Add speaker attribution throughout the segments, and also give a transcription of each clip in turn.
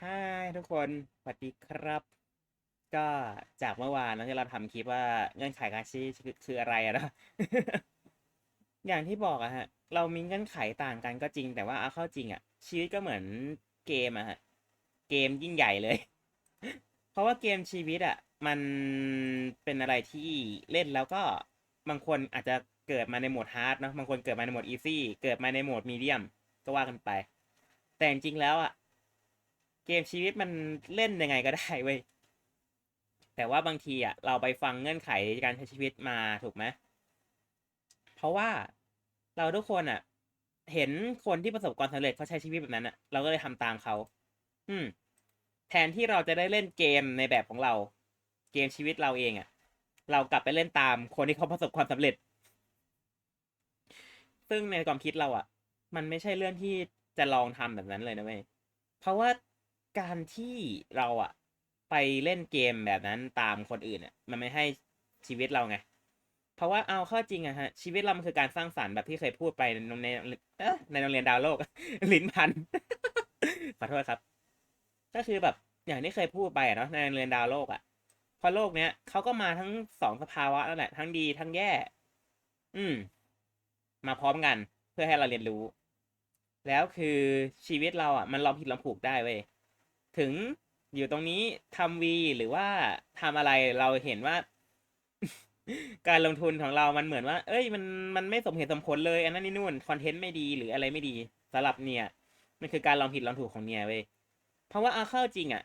Speaker 1: ฮ่ายทุกคนสวัสดีครับ ก็จากเมื่อวานนะที่เราทำคลิปว่าเงื่อนไขการช้ชีวิตคืออะไรอะนะ อย่างที่บอกอะฮะ เรามีเงื่อนไขต่างกันก็จริง แต่ว่าเอาเข้าจริงอะชีวิตก็เหมือนเกมอะฮะ เกมยิ่งใหญ่เลย เพราะว่าเกมชีวิตอะมันเป็นอะไรที่เล่นแล้วก็บางคนอาจจะเกิดมาในโหมดฮาร์ดเนอะบางคนเกิดมาในโหมดอีซี่เกิดมาในโหมดมีเดียมก็ว่ากันไป แต่จริงแล้วอะ เกมชีวิตมันเล่นยังไงก็ได้เว้ยแต่ว่าบางทีอะเราไปฟังเงื่อนไขการใช้ชีวิตมาถูกไหมเพราะว่าเราทุกคนอะ เห็นคนที่ประสบความสำเร็จเขาใช้ชีวิตแบบนั้นอะ เราก็เลยทำตามเขาอืม แทนที่เราจะได้เล่นเกมในแบบของเรา เกมชีวิตเราเองอะ เรากลับไปเล่นตามคนที่เขาประสบความสำเร็จ ซึ่งในความคิดเราอะ มันไม่ใช่เรื่องที่จะลองทำแบบนั้นเลยนะเว้ยเพราะว่า การที่เราอะไปเล่นเกมแบบนั้นตามคนอื่นอะมันไม่ให้ชีวิตเราไง เพราะว่าเอาข้อจริงอะฮะ ชีวิตเรามันคือการสร้างสรรค์แบบที่เคยพูดไปในโรงเรียนในโรงเรียนดาวโลก ลิ้นพันขอโทษครับ ก็คือแบบอย่างที่เคยพูดไปอะเนาะในโรงเรียนดาวโลกอะพราะโลกเนี้ยเขาก็มาทั้งสองสภาวะนั่นแหละทั้งดีทั้งแย่ อืม มาพร้อมกัน เพื่อให้เราเรียนรู้ แล้วคือชีวิตเราอะ มันลองผิดลองถูกได้เว้ย ถึงอยู่ตรงนี้ทำวีหรือว่าทำอะไรเราเห็นว่า การลงทุนของเรามันเหมือนว่า เอ้ย มันมันไม่สมเหตุสมผลเลย อันนั้นนี่นู่นคอนเทนต์ไม่ดีหรืออะไรไม่ดีสำหรับเนี่ยมันคือการลองผิดลองถูกของเนี่ยเว้ยเพราะว่าเอาเข้าจริงอะ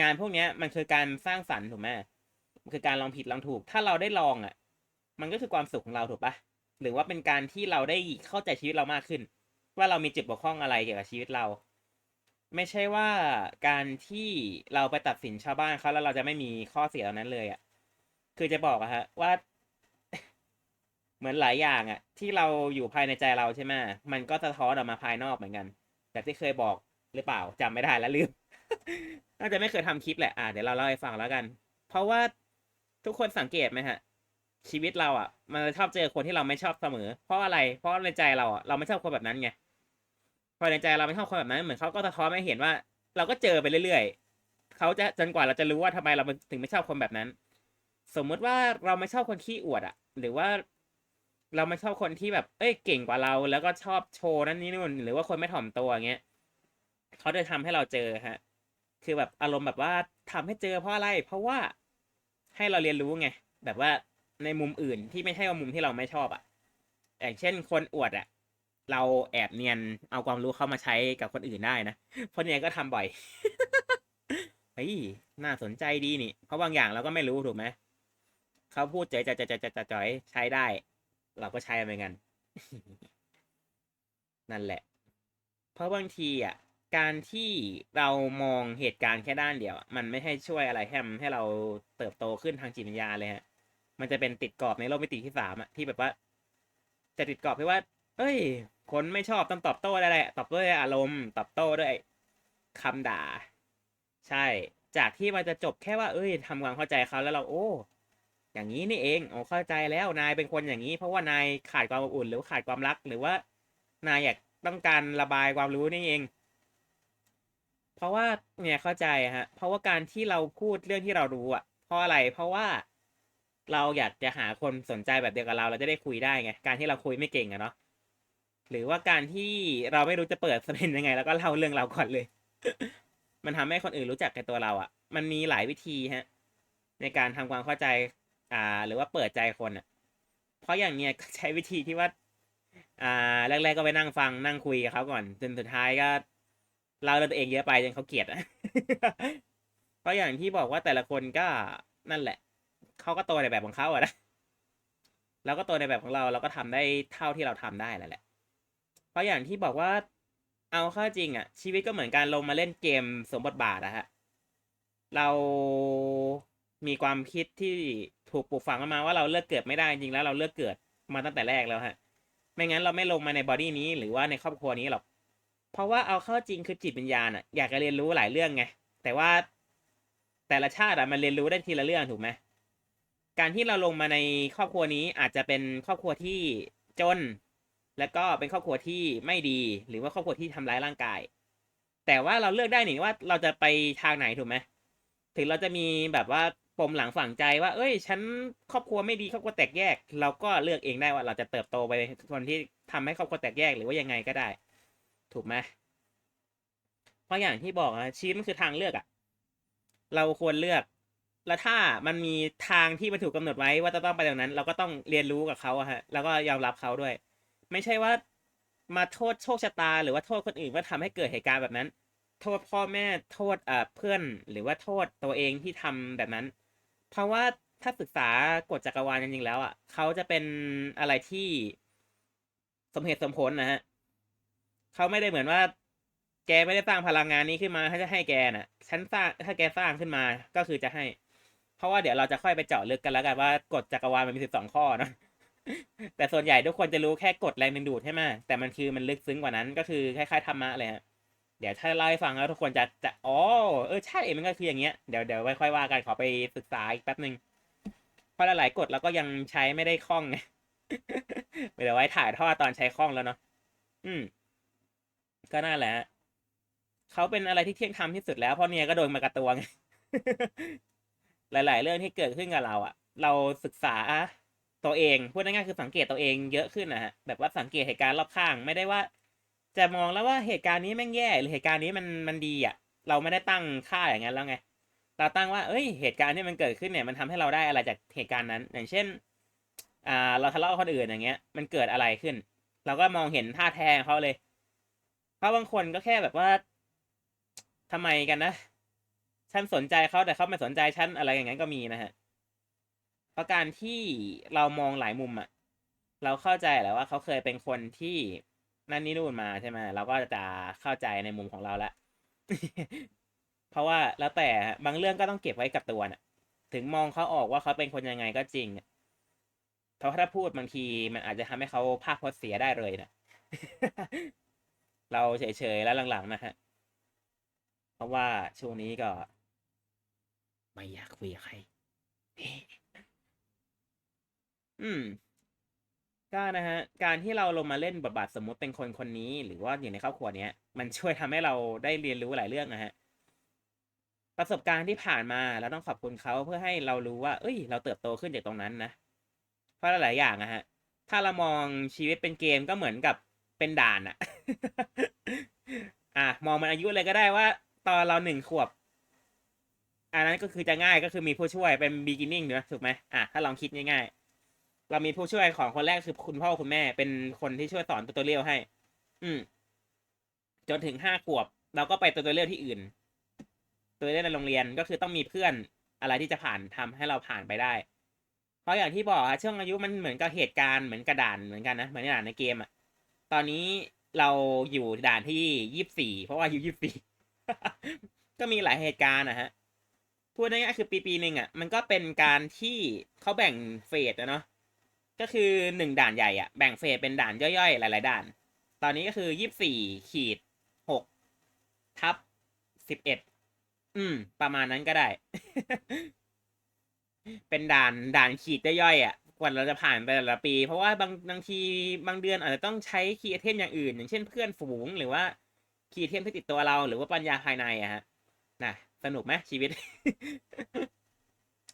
Speaker 1: งานพวกเนี้ยมันคือการสร้างสรรค์ถูกไหมมันคือการลองผิดลองถูก ถ้าเราได้ลองอะ มันก็คือความสุขของเราถูกปะหรือว่าเป็นการที่เราได้เข้าใจชีวิตเรามากขึ้น ว่าเรามีจุดบกพร่องอะไรเกี่ยวกับชีวิตเรา ไม่ใช่ว่าการที่เราไปตัดสินชาวบ้านเขาแล้วเราจะไม่มีข้อเสียเหล่านั้นเลยอะ่ะ คือจะบอกอะฮะว่า เหมือนหลายอย่างอะ่ะ ที่เราอยู่ภายในใจเราใช่ไหมมันก็สะท้อนออกมาภายนอกเหมือนกันแบบที่เคยบอกหรือเปล่าจำไม่ได้แล้วลืมน่าจะไม่เคยทำคลิปแหละอะเดี๋ยวเราเล่าให้ฟังแล้วกัน เพราะว่าทุกคนสังเกตไหมฮะ ชีวิตเราอะ มันชอบเจอคนที่เราไม่ชอบเสมอ เพราะอะไร เพราะในใจเราอะเราไม่ชอบคนแบบนั้นไง พอในใจเราไม่ชอบคนแบบนั้นเหมือนเขาก็สะท้อนให้เห็นว่า เราก็เจอไปเรื่อยๆเขาจะจนกว่าเราจะรู้ว่าทำไมเราถึงไม่ชอบคนแบบนั้น สมมุติว่าเราไม่ชอบคนขี้อวดอะหรือว่าเราไม่ชอบคนที่แบบ เอ้ย เก่งกว่าเรา แล้วก็ชอบโชว์นั่นนี่นู่น หรือว่าคนไม่ถ่อมตัวเงี้ยเขาจะทำให้เราเจอฮะ คือแบบอารมณ์แบบว่าทำให้เจอเพราะอะไร เพราะว่าให้เราเรียนรู้ไง แบบว่าในมุมอื่นที่ไม่ใช่ว่ามุมที่เราไม่ชอบอะ่ะ อย่างเช่น คนอวดอะ่ะ เราแอบเนียนเอาความรู้เข้ามาใช้กับคนอื่นได้นะ เพราะเนี่ยก็ทำบ่อยเฮ้ยน่าสนใจดีนี่ เพราะบางอย่างเราก็ไม่รู้ถูกไหมเขาพูดเจ๋ยจะจะจะจะจอยใช้ได้ เราก็ใช้เหมือนกัน นั่นแหละ เพราะบางทีอะ การที่เรามองเหตุการณ์แค่ด้านเดียว มันไม่ให้ช่วยอะไรให้มันให้เราเติบโตขึ้นทางจิตวิญญาณเลยฮะ มันจะเป็นติดกรอบในโลกมิติที่สามอะที่แบบว่า จะติดกรอบที่ว่า เอ้ย คนไม่ชอบต้องตอบโต้ได้แหละ ตอบด้วยอารมณ์ ตอบโต้ด้วยคำด่า ใช่ จากที่มันจะจบแค่ว่า เอ้ยทำความเข้าใจเขาแล้วเราโอ้ อย่างนี้นี่เองโอ้เข้าใจแล้วนายเป็นคนอย่างนี้ เพราะว่านายขาดความอบอุ่นหรือขาดความรักหรือว่านายอยากต้องการระบายความรู้นี่เอง เพราะว่าเนี่ยเข้าใจฮะ เพราะว่าการที่เราพูดเรื่องที่เรารู้อะ เพราะอะไร เพราะว่าเราอยากจะหาคนสนใจแบบเดียวกับเรา เราจะได้คุยได้ไง การที่เราคุยไม่เก่งอะเนาะ หรือว่าการที่เราไม่รู้จะเปิดสเป็นยังไง แล้วก็เล่าเรื่องเราก่อนเลย มันทำให้คนอื่นรู้จักกับตัวเราอะ่ะ มันมีหลายวิธีฮะ ในการทำความเข้าใจ อ่า หรือว่าเปิดใจคนอะ่ะ เพราะอย่างเนี้ยก็ใช้วิธีที่ว่า อ่า แรกๆก็ไปนั่งฟังนั่งคุยกับเขาก่อนจนสุดท้ายก็เล่าเรื่องตัวเองเยอะไปจนเขาเกลียดอะเพราะอย่างที่บอกว่าแต่ละคนก็นั่นแหละเขาก็โตในแบบของเขาอะนะเราก็โตในแบบของเราเราก็ทำได้เท่าที่เราทำได้แล้วแหละ เพราะอย่างที่บอกว่าเอาเข้าจริงอะชีวิตก็เหมือนการลงมาเล่นเกมสมบทบาทอะฮะเรามีความคิดที่ถูกปลูกฝังมาว่าเราเลือกเกิดไม่ได้จริงแล้วเราเลือกเกิดมาตั้งแต่แรกแล้วฮะ ไม่งั้นเราไม่ลงมาในบอดี้นี้หรือว่าในครอบครัวนี้หรอก เพราะว่าเอาเข้าจริงคือจิตวิญญาณอะอยากจะเรียนรู้หลายเรื่องไง แต่ว่าแต่ละชาติอะมันเรียนรู้ได้ทีละเรื่องถูกไหมการที่เราลงมาในครอบครัวนี้อาจจะเป็นครอบครัวที่จน แล้วก็เป็นครอบครัวที่ไม่ดีหรือว่าครอบครัวที่ทำร้ายร่างกาย แต่ว่าเราเลือกได้หนี่ว่าเราจะไปทางไหนถูกไหมถึงเราจะมีแบบว่าปมหลังฝังใจว่า เอ้ย ฉันครอบครัวไม่ดีครอบครัวแตกแยก เราก็เลือกเองได้ว่าเราจะเติบโตไปในคนที่ทำให้ครอบครัวแตกแยกหรือว่ายังไงก็ได้ ถูกไหมเพราะอย่างที่บอกอะชีวิตมันคือทางเลือกอะเราควรเลือก แล้วถ้ามันมีทางที่มันถูกกำหนดไว้ว่าจะต้องไปตรงนั้น เราก็ต้องเรียนรู้กับเขาอะฮะแล้วก็ยอมรับเขาด้วย ไม่ใช่ว่ามาโทษโชคชะตา หรือว่าโทษคนอื่นว่าทำให้เกิดเหตุการณ์แบบนั้น โทษพ่อแม่โทษเอ่อเพื่อนหรือว่าโทษตัวเองที่ทำแบบนั้น เพราะว่าถ้าศึกษากฎจักรวาลจริงๆแล้วอะเขาจะเป็นอะไรที่สมเหตุสมผลนะฮะเขาไม่ได้เหมือนว่า แกไม่ได้สร้างพลังงานนี้ขึ้นมาถ้าจะให้แกน่ะฉันสร้างถ้าแกสร้างขึ้นมาก็คือจะให้ เพราะว่าเดี๋ยวเราจะค่อยไปเจาะลึกกันแล้วกันว่ากฎจักรวาลมันมีสิบสองข้อเนะ แต่ส่วนใหญ่ทุกคนจะรู้แค่กฎแรงดึงดูดใช่ไหมแต่มันคือมันลึกซึ้งกว่านั้นก็คือคล้ายๆธรรมะเลยฮะเดี๋ยวถ้าเล่าให้ฟังแล้วทุกคนจะจะอ๋อเออใช่มันก็คืออย่างเงี้ยเดี๋ยวเดี๋ยวไว้ค่อยว่ากันขอไปศึกษาอีกแป๊บหนึ่งเพราะหลายๆกฎเราก็ยังใช้ไม่ได้คล่องไงเดี๋ยวไว้ถ่ายทอดตอนใช้คล่องแล้วเนาะอืม ก็น่าแหละเขาเป็นอะไรที่เที่ยงธรรมที่สุดแล้วเพราะเนี่ยก็โดนมากระตัวไงหลาย ๆ เรื่องที่เกิดขึ้นกับเราอะเราศึกษา ตัวเองพูดง่ายๆคือสังเกตตัวเองเยอะขึ้นนะฮะแบบว่าสังเกตเหตุการณ์รอบข้าง ไม่ได้ว่า จะมองแล้วว่าเหตุการณ์นี้แม่งแย่หรือเหตุการณ์นี้มันมันดีอะ เราไม่ได้ตั้งค่าอย่างนั้นแล้วไงเราตั้งว่าเอ้ยเหตุการณ์ที่มันเกิดขึ้นเนี่ยมันทำให้เราได้อะไรจากเหตุการณ์นั้น อย่างเช่นอ่าเราทะเลาะกับคนอื่นอย่างเงี้ย มันเกิดอะไรขึ้น เราก็มองเห็นท่าแท้ของเขาเลย เพราะบางคนก็แค่แบบว่าทำไมกันนะฉันสนใจเขาแต่เขาไม่สนใจฉันอะไรอย่างนั้นก็มีนะฮะ เพราะการที่เรามองหลายมุมอะเราเข้าใจแหละว่าเขาเคยเป็นคนที่นั่นนี่นู่นมาใช่ไหมเราก็จะเข้าใจในมุมของเราละ เพราะว่าแล้วแต่บางเรื่องก็ต้องเก็บไว้กับตัวน่ะ ถึงมองเขาออกว่าเขาเป็นคนยังไงก็จริงเพราะถ้าพูดบางทีมันอาจจะทำให้เขาภาคพจน์เสียได้เลยนะเราเฉยๆแล้วหลังๆนะฮะ เพราะว่าช่วงนี้ก็ ไม่อยากคุยกับใคร อืมก็นะฮะ การที่เราลงมาเล่นบทบาทสมมุติเป็นคนคนนี้ หรือว่าอยู่ในครอบครัวเนี้ย มันช่วยทำให้เราได้เรียนรู้หลายเรื่องนะฮะ ประสบการณ์ที่ผ่านมาเราต้องขอบคุณเขาเพื่อให้เรารู้ว่า เอ้ย เราเติบโตขึ้นจากตรงนั้นนะ เพราะหลายอย่างอะฮะ ถ้าเรามองชีวิตเป็นเกมก็เหมือนกับเป็นด่านอะอะ มองมันอายุเลยก็ได้ว่า ตอนเราหนึ่งขวบ อันนั้นก็คือจะง่ายก็คือมีผู้ช่วยเป็น beginning เนอะถูกไหมอะ ถ้าลองคิดง่ายๆ เรามีผู้ช่วยของคนแรกคือคุณพ่อคุณแม่ เป็นคนที่ช่วยสอนตัวตัวเรียวให้ อืม จนถึงห้าขวบ เราก็ไปตัวตัวเรียวที่อื่น ตัวเรียวในโรงเรียนก็คือต้องมีเพื่อนอะไรที่จะผ่านทำให้เราผ่านไปได้ เพราะอย่างที่บอกอะช่วงอายุมันเหมือนกับเหตุการณ์เหมือนกระดานเหมือนกันนะเหมือนด่านในเกมอะตอนนี้เราอยู่ด่านที่ยี่สิบสี่เพราะว่าอายุยี่สิบสี่ก็มีหลายเหตุการณ์นะฮะพูดง่ายๆคือปีปีหนึ่งอะมันก็เป็นการที่เขาแบ่งเฟสอะเนาะ ก็คือหนึ่งด่านใหญ่อะแบ่งเฟสเป็นด่านย่อยๆ หลาย ๆ ด่าน ตอนนี้ก็คือยี่สิบสี่ขีดหกทับสิบเอ็ดอืม ประมาณนั้นก็ได้ เป็นด่านด่านขีดย่อยๆอะกว่าเราจะผ่านไปแต่ละปี เพราะว่าบางบางทีบางเดือนอาจจะต้องใช้คีย์เทมอย่างอื่น อย่างเช่นเพื่อนฝูงหรือว่าคีย์เทมที่ติดตัวเรา หรือว่าปัญญาภายในอะฮะนะสนุกไหมชีวิต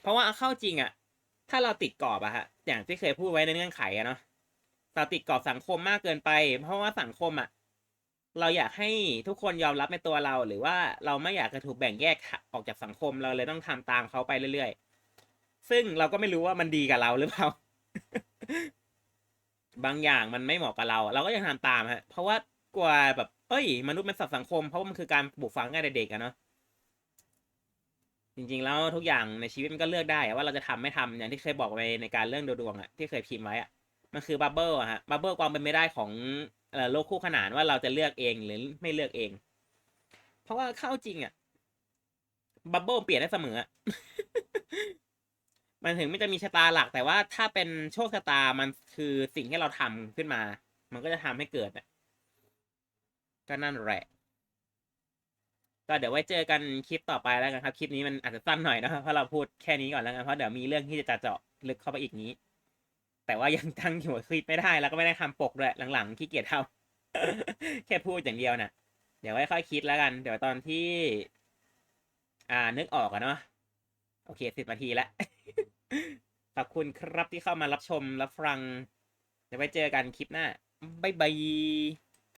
Speaker 1: เพราะว่าเอาเข้าจริงอะ ถ้าเราติดกรอบอะฮะอย่างที่เคยพูดไว้ในเงื่อนไขอะเนาะเราติดกรอบสังคมมากเกินไป เพราะว่าสังคมอะเราอยากให้ทุกคนยอมรับในตัวเรา หรือว่าเราไม่อยากจะถูกแบ่งแยกออกจากสังคมเราเลยต้องทำตามเขาไปเรื่อยๆ ซึ่งเราก็ไม่รู้ว่ามันดีกับเราหรือเปล่า บางอย่างมันไม่เหมาะกับเรา เราก็ยังทำตามฮะ เพราะว่ากลัวแบบ เอ้ย มนุษย์เป็นสัตว์สังคม เพราะมันคือการปลูกฝังง่ายเด็กอะเนาะ จริงๆ แล้วทุกอย่างในชีวิตมันก็เลือกได้อะว่าเราจะทำไม่ทำอย่างที่เคยบอกไปในการเรื่องดูดวงอะที่เคยพิมพ์ไว้อะมันคือบับเบิลอะฮะบับเบิลความเป็นไม่ได้ของโลกคู่ขนานว่าเราจะเลือกเองหรือไม่เลือกเอง เพราะว่าเข้าจริงอะบับเบิลเปลี่ยนได้เสมอมันถึงไม่จะมีชะตาหลัก แต่ว่าถ้าเป็นโชคชะตามันคือสิ่งที่เราทำขึ้นมา มันก็จะทำให้เกิดอะก็นั่นแหละ ก็เดี๋ยวไว้เจอกันคลิปต่อไปแล้วกันครับ คลิปนี้มันอาจจะสั้นหน่อยนะครับเพราะเราพูดแค่นี้ก่อนแล้วกันเพราะเดี๋ยวมีเรื่องที่จะเจาะลึกเข้าไปอีกนี้ แต่ว่ายังตั้งหัวคลิปไม่ได้แล้วก็ไม่ได้ทำปกด้วยหลังๆขี้เกียจทำแค่พูดอย่างเดียวนะเดี๋ยวไว้ค่อยคิดแล้วกัน เดี๋ยวตอนที่ อ่านึกออกอะเนาะโอเคสิบนาทีแล้วขอบคุณครับที่เข้ามารับชมรับฟัง เดี๋ยวไว้เจอกันคลิปหน้า บ๊ายบาย